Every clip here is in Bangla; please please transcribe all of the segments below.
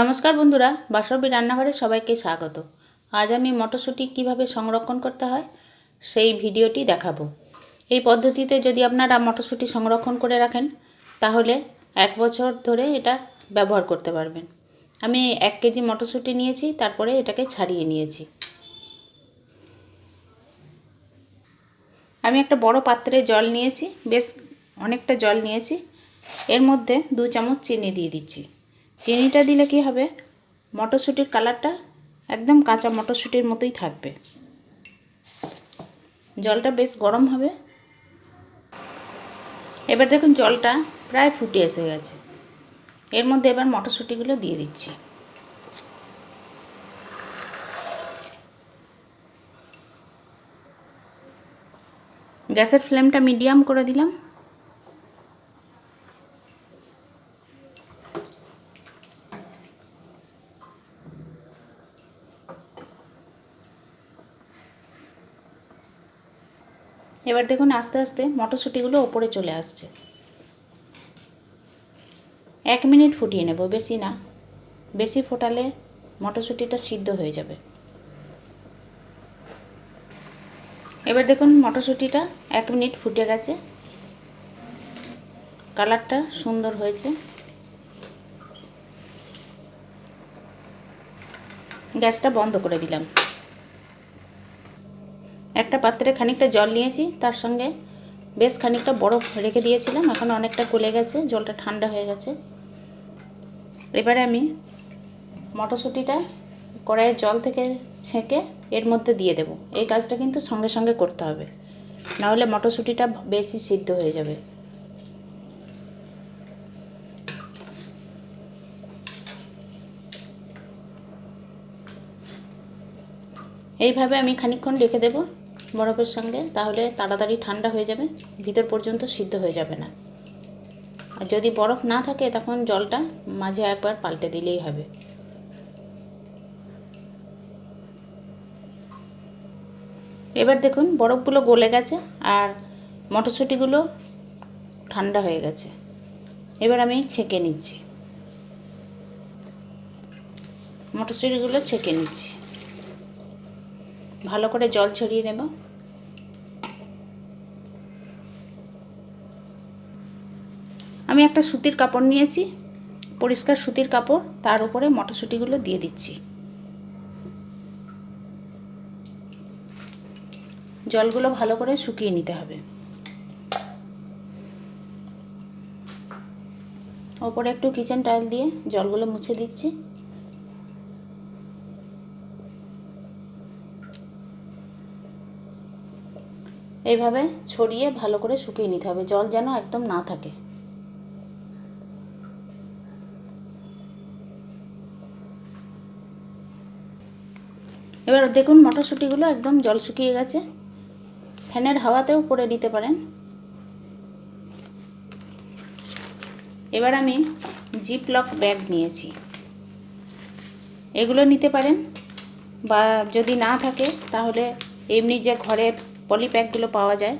নমস্কার বন্ধুরা বাসবী রান্নাঘরে সবাইকে স্বাগত। আজ আমি মটরশুঁটি কীভাবে সংরক্ষণ করতে হয়, সেই ভিডিওটি দেখাবো। এই পদ্ধতিতে যদি আপনারা মটরশুঁটি সংরক্ষণ করে রাখেন, তাহলে এক বছর ধরে এটা ব্যবহার করতে পারবেন। আমি এক কেজি মটরশুঁটি নিয়েছি, তারপরে এটাকে ছাড়িয়ে নিয়েছি। আমি একটা বড় পাত্রে জল নিয়েছি, বেশ অনেকটা জল নিয়েছি। এর মধ্যে দু চামচ চিনি দিয়ে দিচ্ছি। চিনিটা দিলে কি হবে? মটরশুঁটির কালারটা একদম কাঁচা মটরশুঁটির মতোই থাকবে। জলটা বেশ গরম হবে। এবার দেখুন জলটা প্রায় ফুটে এসে গেছে। এর মধ্যে এবার মটরশুঁটিগুলো দিয়ে দিচ্ছি। গ্যাসের ফ্লেমটা মিডিয়াম করে দিলাম। এবার দেখুন আস্তে আস্তে মটরশুঁটিগুলো ওপরে চলে আসছে। এক মিনিট ফুটিয়ে নেব, বেশি না। বেশি ফোটালে মটরশুঁটিটা সিদ্ধ হয়ে যাবে। এবার দেখুন মটরশুঁটিটা এক মিনিট ফুটে গেছে। কালারটা সুন্দর হয়েছে। গ্যাসটা বন্ধ করে দিলাম। একটা পাত্রে খানিকটা জল নিয়েছি, তার সঙ্গে বেশ খানিকটা বরফ রেখে দিয়েছিলাম, এখন অনেকটা গলে গেছে, জলটা ঠান্ডা হয়ে গেছে। এবারে আমি মটরশুঁটিটা কড়াইয়ের জল থেকে ছেঁকে এর মধ্যে দিয়ে দেব। এই কাজটা কিন্তু সঙ্গে সঙ্গে করতে হবে, নাহলে মটরশুঁটিটা বেশি সিদ্ধ হয়ে যাবে। এইভাবে আমি খানিকক্ষণ রেখে দেবো। বরফের সঙ্গে, তাহলে তাড়াতাড়ি ঠান্ডা হয়ে যাবে, ভিতর পর্যন্ত সিদ্ধ হয়ে যাবে না। আর যদি বরফ না থাকে, তখন জলটা মাঝে একবার পাল্টে দিলেই হবে। এবার দেখুন, বরফগুলো গলে গেছে আর মটরশুঁটিগুলো ঠান্ডা হয়ে গেছে। এবার আমি ছেঁকে নিচ্ছি। মটরশুঁটিগুলো ছেঁকে নিচ্ছি। ভালো করে জল ছড়িয়ে নেব। আমি একটা সুতির কাপড় নিয়েছি, পরিষ্কার সুতির কাপড়, তার উপরে মটরশুঁটিগুলো দিয়ে দিচ্ছি। জলগুলো ভালো করে শুকিয়ে নিতে হবে। ওপরে একটু কিচেন টাইল দিয়ে জলগুলো মুছে দিচ্ছি। এইভাবে ছড়িয়ে ভালো করে শুকিয়ে নিতে হবে। জল যেন একদম না থাকে। এবার দেখুন মটরশুঁটিগুলো একদম জল শুকিয়ে গেছে। ফ্যানের হাওয়াতেও পরে নিতে পারেন। এবার আমি জিপ লক ব্যাগ নিয়েছি। এগুলো নিতে পারেন। বা যদি না থাকে, তাহলে এমনি যে ঘরে পলি প্যাকগুলো পাওয়া যায়,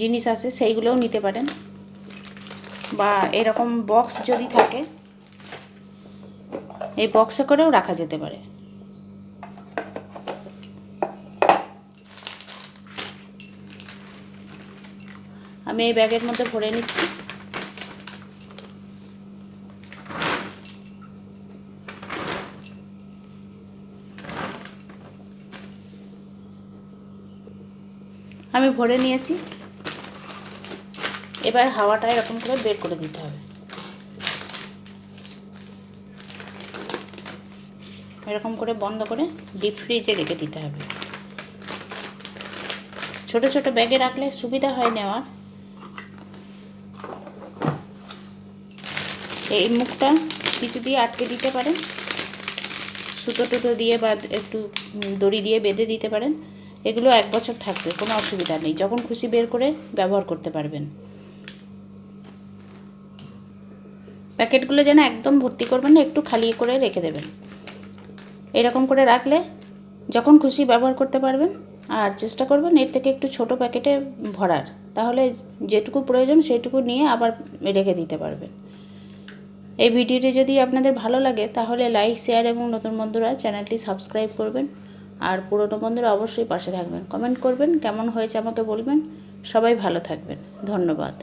জিনিস আছে সেইগুলোও নিতে পারেন। বা এরকম বক্স যদি থাকে, এই বক্সে করেও রাখা যেতে পারে। আমি এই ব্যাগের মধ্যে ভরে নিচ্ছি। আমি ভরে নিয়েছি। এবার হাওয়াটা এরকম করে বের করে দিতে হবে। এরকম করে বন্ধ করে ডিপ ফ্রিজে রেখে দিতে হবে। ছোট ছোট ব্যাগে রাখলে সুবিধা হয় নেওয়ার এই মুখটা কিছু দিয়ে আটকে দিতে পারেন। সুতো টুতো দিয়ে বা একটু দড়ি দিয়ে বেঁধে দিতে পারেন। এগুলো এক বছর থাকবে, কোনো অসুবিধা নেই। যখন খুশি বের করে ব্যবহার করতে পারবেন। প্যাকেটগুলো যেন একদম ভর্তি করবেন না, একটু খালি করে রেখে দেবেন। এরকম করে রাখলে যখন খুশি ব্যবহার করতে পারবেন, আর চেষ্টা করবেন এর থেকে একটু ছোট প্যাকেটে ভরার। তাহলে যেটুকু প্রয়োজন সেইটুকু নিয়ে আবার রেখে দিতে পারবেন। এই ভিডিওটি যদি আপনাদের ভালো লাগে, তাহলে লাইক, শেয়ার এবং নতুন বন্ধুরা চ্যানেলটি সাবস্ক্রাইব করবেন। আর পুরনো বন্ধুরা অবশ্যই পাশে থাকবেন। কমেন্ট করবেন, কেমন হয়েছে আমাকে বলবেন। সবাই ভালো থাকবেন। ধন্যবাদ।